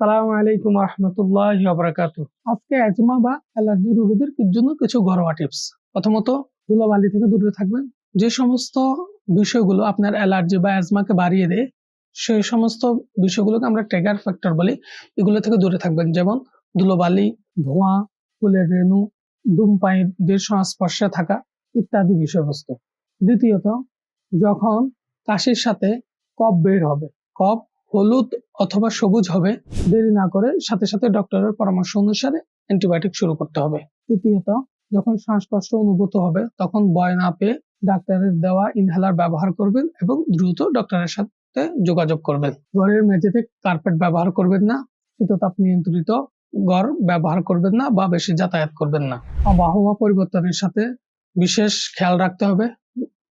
সালাম আলাইকুম রহমতুল্লাহ বারাকাতু আজকে অ্যাজমা বা অ্যালার্জি রোগীদের জন্য কিছু ঘরোয়া টিপস। প্রথমত, ধুলোবালি থেকে দূরে থাকবেন। যে সমস্ত বিষয়গুলো আপনার অ্যালার্জি বা অ্যাজমাকে বাড়িয়ে দেয় সেই সমস্ত বিষয়গুলোকে আমরা ট্রেগার ফ্যাক্টর বলি, এগুলো থেকে দূরে থাকবেন। যেমন, ধুলোবালি, ধোঁয়া, ফুলের রেণু ধূমপায়ীদের সংস্পর্শে থাকা ইত্যাদি বিষয়বস্তু। দ্বিতীয়ত, যখন কাশির সাথে কফ বের হবে, কফ হলুদ অথবা সবুজ হবে। দেরি না করে সাথে সাথে ডক্টরের পরামর্শ অনুসারে অ্যান্টিবায়োটিক শুরু করতে হবে। তৃতীয়ত, যখন শ্বাসকষ্ট অনুভূত হবে, তখন ভয় না পেয়ে ডাক্তারের দেওয়া ইনহেলার ব্যবহার করবেন এবং দ্রুত ডক্টরের সাথে যোগাযোগ করবেন। ঘরের মেঝেতে কার্পেট ব্যবহার করবেন না, শীততাপ নিয়ন্ত্রিত ঘর ব্যবহার করবেন না বা বেশি যাতায়াত করবেন না। আবহাওয়া পরিবর্তনের সাথে বিশেষ খেয়াল রাখতে হবে।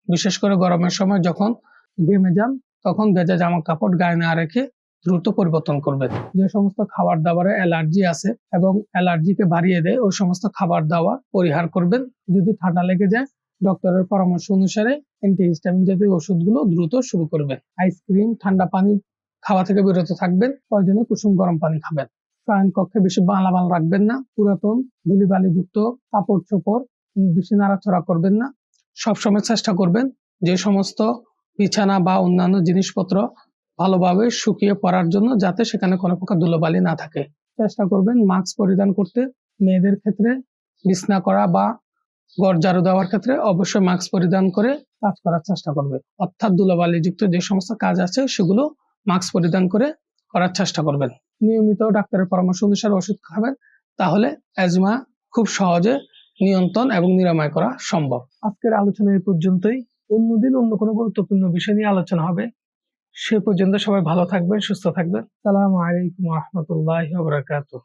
বিশেষ করে গরমের সময় যখন ঘেমে যান তখন ভেজা জামা কাপড় গায়ে না রেখে দ্রুত পরিবর্তন করবেন যে সমস্ত খাবার দাবারে অ্যালার্জি আছে এবং অ্যালার্জিকে বাড়িয়ে দেয়, ওই সমস্ত খাবার দাওয়া পরিহার করবেন। যদি ঠান্ডা লেগে যায়, ডক্টরের পরামর্শ অনুসারে অ্যান্টিহিস্টামিন জাতীয় ওষুধগুলো দ্রুত শুরু করবেন। আইসক্রিম ঠান্ডা পানি খাওয়া থেকে বিরত থাকবেন। প্রয়োজনে কুসুম গরম পানি খাবেন। শয়ন কক্ষে বেশি মালামাল রাখবেন না। পুরাতন ধুলিবালি যুক্ত কাপড় চোপড় বেশি নাড়াচড়া করবেন না। সবসময় চেষ্টা করবেন যে সমস্ত বিছানা বা অন্যান্য জিনিসপত্র ভালোভাবে শুকিয়ে পড়ার জন্য যাতে সেখানে কোনো প্রকার ধুলোবালি না থাকে। চেষ্টা করবেন মাস্ক পরিধান করতে। মেয়েদের ক্ষেত্রে বিছনা করা বা ঘর ঝাড়ু দেওয়ার ক্ষেত্রে অবশ্যই মাস্ক পরিধান করে কাজ করার চেষ্টা করবে। অর্থাৎ ধুলোবালি যুক্ত যে সমস্ত কাজ আছে সেগুলো মাস্ক পরিধান করে করার চেষ্টা করবেন। নিয়মিত ডাক্তারের পরামর্শ অনুসারে ওষুধ খাবেন, তাহলে অ্যাজমা খুব সহজে নিয়ন্ত্রণ এবং নিরাময় করা সম্ভব। আজকের আলোচনা এই পর্যন্তই। অন্যদিন অন্য কোনো গুরুত্বপূর্ণ বিষয় নিয়ে আলোচনা হবে। সে পর্যন্ত সবাই ভালো থাকবেন, সুস্থ থাকবেন। সালাম আলাইকুম রহমতুল্লাহ